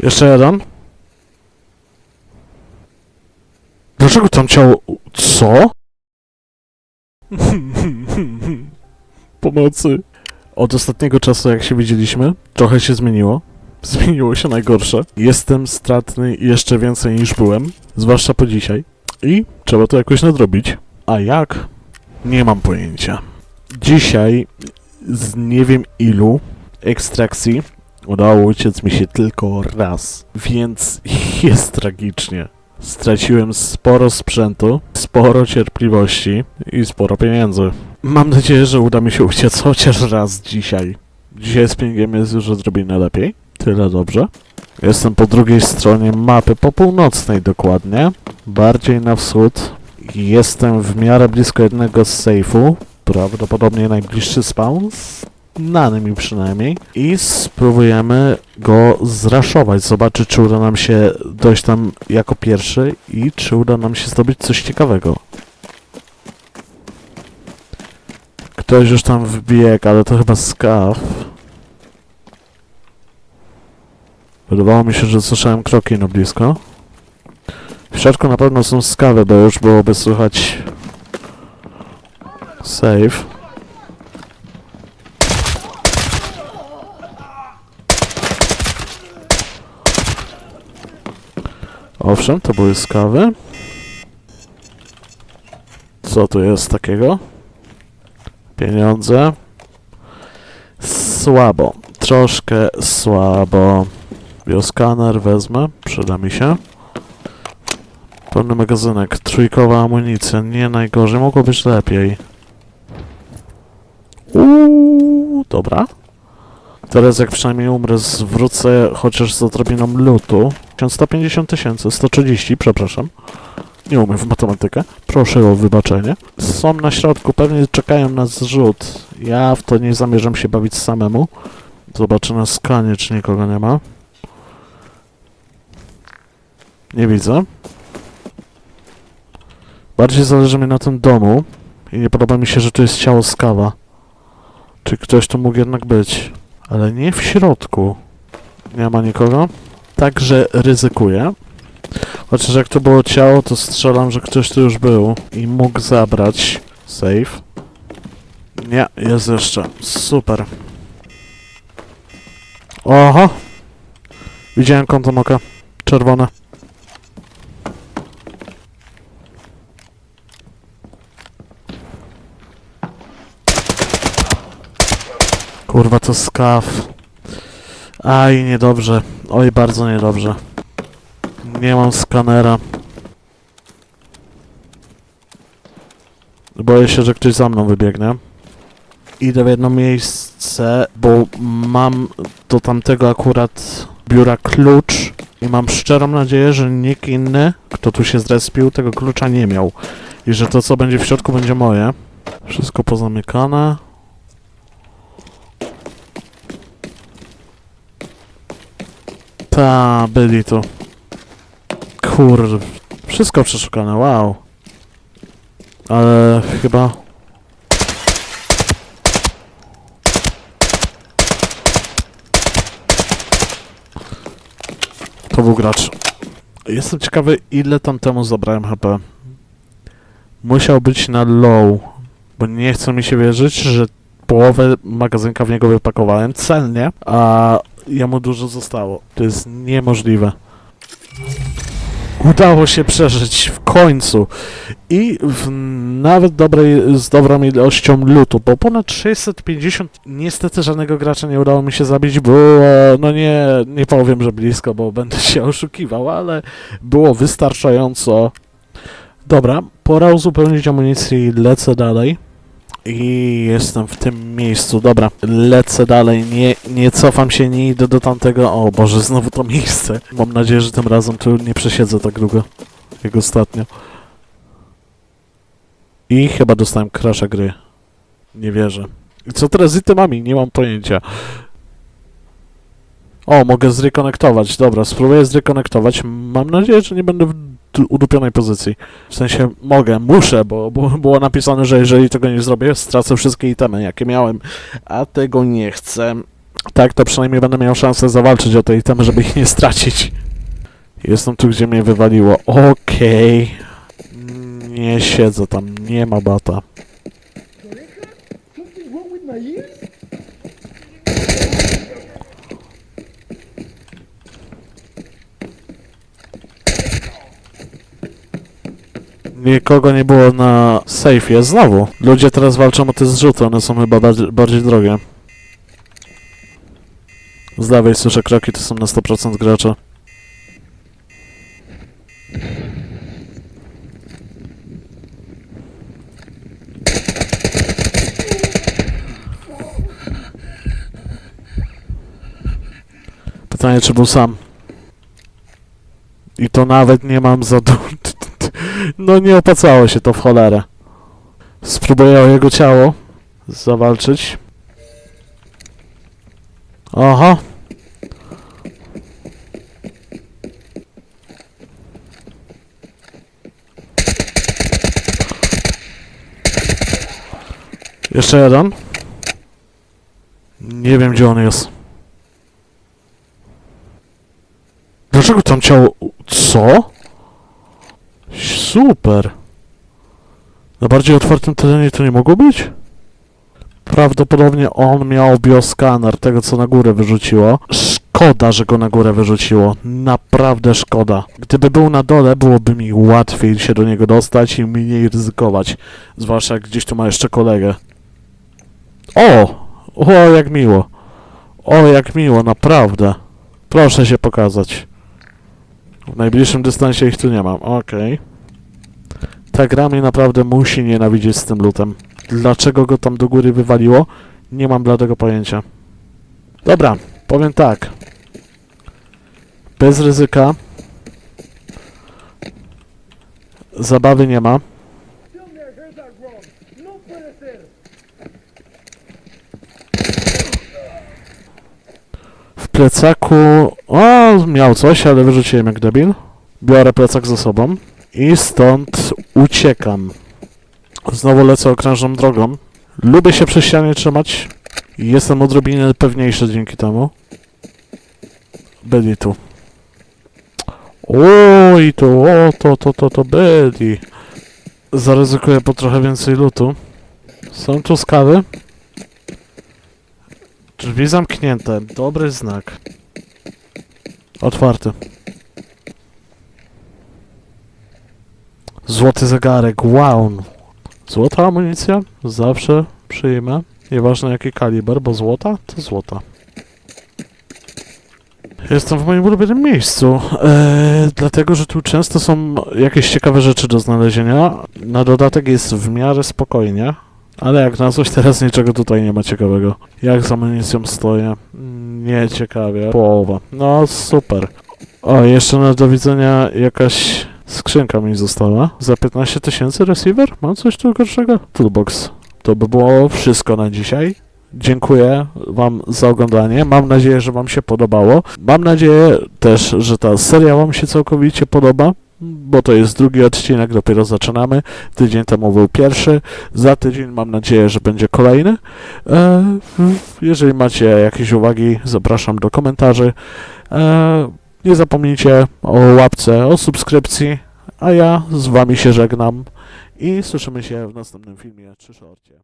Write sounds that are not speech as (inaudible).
Jeszcze jeden. Dlaczego tam ciało... Co? (laughs) Pomocy. Od ostatniego czasu, jak się widzieliśmy, trochę się zmieniło. (laughs) Zmieniło się najgorsze. Jestem stratny jeszcze więcej niż byłem, zwłaszcza po dzisiaj. I trzeba to jakoś nadrobić. A jak? Nie mam pojęcia. Dzisiaj z nie wiem ilu ekstrakcji udało uciec mi się tylko raz, więc (laughs) jest tragicznie. Straciłem sporo sprzętu, sporo cierpliwości i sporo pieniędzy. Mam nadzieję, że uda mi się uciec (laughs) chociaż raz dzisiaj. Dzisiaj z pingiem jest już odrobinę lepiej. Tyle dobrze. Jestem po drugiej stronie mapy, po północnej dokładnie. Bardziej na wschód. Jestem w miarę blisko jednego z sejfu. Prawdopodobnie najbliższy spawn. Znany mi przynajmniej. I spróbujemy go zraszować. Zobaczyć, czy uda nam się dojść tam jako pierwszy i czy uda nam się zdobyć coś ciekawego. Ktoś już tam wbiegł, ale to chyba skaw. Wydawało mi się, że słyszałem kroki na blisko. W środku na pewno są skawy, bo już byłoby słychać save. Owszem, to były skawy. Co tu jest takiego? Pieniądze. Słabo. Troszkę słabo. Bioskaner wezmę, przyda mi się. Pełny magazynek, trójkowa amunicja, nie najgorzej, mogło być lepiej. Uuu, dobra. Teraz jak przynajmniej umrę, zwrócę chociaż z odrobiną lutu. 150 tysięcy, 130, przepraszam. Nie umiem w matematykę. Proszę o wybaczenie. Są na środku, pewnie czekają na zrzut. Ja w to nie zamierzam się bawić samemu. Zobaczę na skanie, czy nikogo nie ma. Nie widzę. Bardziej zależy mi na tym domu i nie podoba mi się, że tu jest ciało skawa. Czy ktoś tu mógł jednak być? Ale nie w środku. Nie ma nikogo. Także ryzykuję. Chociaż jak to było ciało, to strzelam, że ktoś tu już był i mógł zabrać. Save. Nie, jest jeszcze. Super. Oho! Widziałem kątem oka. Czerwone. Kurwa, to skaw. Aj, niedobrze. Oj, bardzo niedobrze. Nie mam skanera. Boję się, że ktoś za mną wybiegnie. Idę w jedno miejsce, bo mam do tamtego akurat biura klucz i mam szczerą nadzieję, że nikt inny, kto tu się zrespił, tego klucza nie miał. I że to, co będzie w środku, będzie moje. Wszystko pozamykane. Ta, byli tu. Kur... Wszystko przeszukane, wow. Ale chyba... To był gracz. Jestem ciekawy, ile tam temu zabrałem HP. Musiał być na low, bo nie chce mi się wierzyć, że połowę magazynka w niego wypakowałem celnie, a jemu dużo zostało. To jest niemożliwe. Udało się przeżyć w końcu. I w nawet dobrej, z dobrą ilością lutu, bo ponad 650 niestety żadnego gracza nie udało mi się zabić. Było, no nie, nie powiem, że blisko, bo będę się oszukiwał, ale było wystarczająco. Dobra, pora uzupełnić amunicję i lecę dalej. I jestem w tym miejscu. Dobra, lecę dalej. Nie, nie cofam się, nie idę do tamtego. O Boże, znowu to miejsce. Mam nadzieję, że tym razem tu nie przesiedzę tak długo jak ostatnio. I chyba dostałem crasha gry. Nie wierzę. Co teraz z itemami? Nie mam pojęcia. O, mogę zrekonektować. Dobra, spróbuję zrekonektować. Mam nadzieję, że nie będę w udupionej pozycji. W sensie mogę, muszę, bo, bo było napisane, że jeżeli tego nie zrobię, stracę wszystkie itemy, jakie miałem. A tego nie chcę. Tak, to przynajmniej będę miał szansę zawalczyć o te itemy, żeby ich nie stracić. Jestem tu, gdzie mnie wywaliło. Okej. Nie siedzę tam, nie ma bata. Nikogo nie było na safe'ie. Znowu. Ludzie teraz walczą o te zrzuty, one są chyba bardziej, bardziej drogie. Z lewej słyszę kroki, to są na 100% gracze. Pytanie, czy był sam. I to nawet nie mam za du... No nie opłacało się to w cholerę. Spróbuję o jego ciało zawalczyć. Aha. Jeszcze jeden. Nie wiem gdzie on jest. Dlaczego tam ciało... Co? Super. Na bardziej otwartym terenie to nie mogło być? Prawdopodobnie on miał bioskaner tego, co na górę wyrzuciło. Szkoda, że go na górę wyrzuciło. Naprawdę szkoda. Gdyby był na dole, byłoby mi łatwiej się do niego dostać i mniej ryzykować. Zwłaszcza jak gdzieś tu ma jeszcze kolegę. O! O, jak miło. O, jak miło, naprawdę. Proszę się pokazać. W najbliższym dystansie ich tu nie mam. Okej. Ta gra mnie naprawdę musi nienawidzieć z tym lutem. Dlaczego go tam do góry wywaliło? Nie mam bladego pojęcia. Dobra, powiem tak. Bez ryzyka. Zabawy nie ma. W plecaku... O, miał coś, ale wyrzuciłem jak debil. Biorę plecak ze sobą. I stąd uciekam. Znowu lecę okrężną drogą. Lubię się przy ścianie trzymać. Jestem odrobinę pewniejszy dzięki temu. Byli tu. Oj, tu, o, to, to, to, to byli. Zaryzykuję po trochę więcej lutu. Są tu skawy. Drzwi zamknięte. Dobry znak. Otwarty. Złoty zegarek, wow. Złota amunicja? Zawsze przyjmę. Nieważne jaki kaliber, bo złota to złota. Jestem w moim ulubionym miejscu, eee, dlatego że tu często są jakieś ciekawe rzeczy do znalezienia. Na dodatek jest w miarę spokojnie, ale jak na coś teraz niczego tutaj nie ma ciekawego. Jak z amunicją stoję? Nie ciekawie. Połowa. No super. O, jeszcze na do widzenia jakaś skrzynka mi została. Za 15 tysięcy receiver? Mam coś tu gorszego? Toolbox. To by było wszystko na dzisiaj. Dziękuję Wam za oglądanie. Mam nadzieję, że Wam się podobało. Mam nadzieję też, że ta seria Wam się całkowicie podoba, bo to jest drugi odcinek, dopiero zaczynamy. Tydzień temu był pierwszy. Za tydzień mam nadzieję, że będzie kolejny. E, jeżeli macie jakieś uwagi, zapraszam do komentarzy. E, nie zapomnijcie o łapce, o subskrypcji, a ja z Wami się żegnam i słyszymy się w następnym filmie czy shorcie.